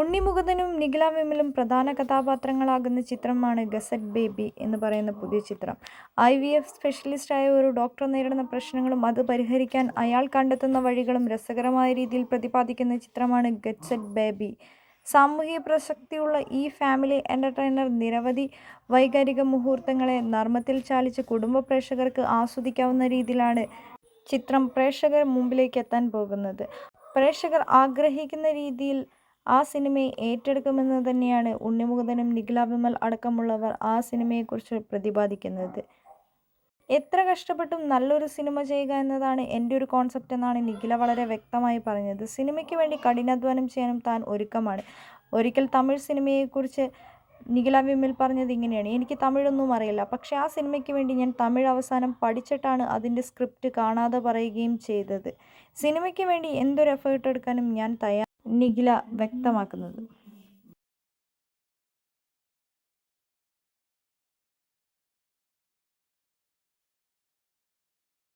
ഉണ്ണിമുകുന്ദനും നിഖില വിമലും പ്രധാന കഥാപാത്രങ്ങളാകുന്ന ചിത്രമാണ് gazette baby എന്ന് പറയുന്ന പുതിയ ചിത്രം. ഐ വി എഫ് സ്പെഷ്യലിസ്റ്റായ ഒരു ഡോക്ടർ നേരിടുന്ന പ്രശ്നങ്ങളും അത് പരിഹരിക്കാൻ അയാൾ കണ്ടെത്തുന്ന വഴികളും രസകരമായ രീതിയിൽ പ്രതിപാദിക്കുന്ന ചിത്രമാണ് ഗസറ്റ് ബേബി. സാമൂഹിക പ്രസക്തിയുള്ള ഈ ഫാമിലി എന്റർടൈനർ നിരവധി വൈകാരിക മുഹൂർത്തങ്ങളെ നർമ്മത്തിൽ ചാലിച്ച് കുടുംബ പ്രേക്ഷകർക്ക് ആസ്വദിക്കാവുന്ന രീതിയിലാണ് ചിത്രം പ്രേക്ഷകർ മുമ്പിലേക്ക് എത്താൻ പോകുന്നത്. പ്രേക്ഷകർ ആഗ്രഹിക്കുന്ന രീതിയിൽ ആ സിനിമയെ ഏറ്റെടുക്കുമെന്ന് തന്നെയാണ് ഉണ്ണിമുകുന്ദനും നിഖില വിമൽ അടക്കമുള്ളവർ ആ സിനിമയെക്കുറിച്ച് പ്രതിപാദിക്കുന്നത്. എത്ര കഷ്ടപ്പെട്ടും നല്ലൊരു സിനിമ ചെയ്യുക എന്നതാണ് എന്റെ ഒരു കോൺസെപ്റ്റ് എന്നാണ് നിഖില വളരെ വ്യക്തമായി പറഞ്ഞത്. സിനിമയ്ക്ക് വേണ്ടി കഠിനാധ്വാനം ചെയ്യാനും താൻ ഒരുക്കമാണ്. ഒരിക്കൽ തമിഴ് സിനിമയെക്കുറിച്ച് നിഖില വിമൽ പറഞ്ഞത് ഇങ്ങനെയാണ്. എനിക്ക് തമിഴൊന്നും അറിയില്ല. പക്ഷെ ആ സിനിമയ്ക്ക് വേണ്ടി ഞാൻ തമിഴ് അവസാനം പഠിച്ചിട്ടാണ് അതിന്റെ സ്ക്രിപ്റ്റ് കാണാതെ പറയുകയും ചെയ്തത്. സിനിമയ്ക്ക് വേണ്ടി എന്തൊരു എഫേർട്ട് എടുക്കാനും ഞാൻ തയ്യാർ നിഖില വ്യക്തമാക്കുന്നത്.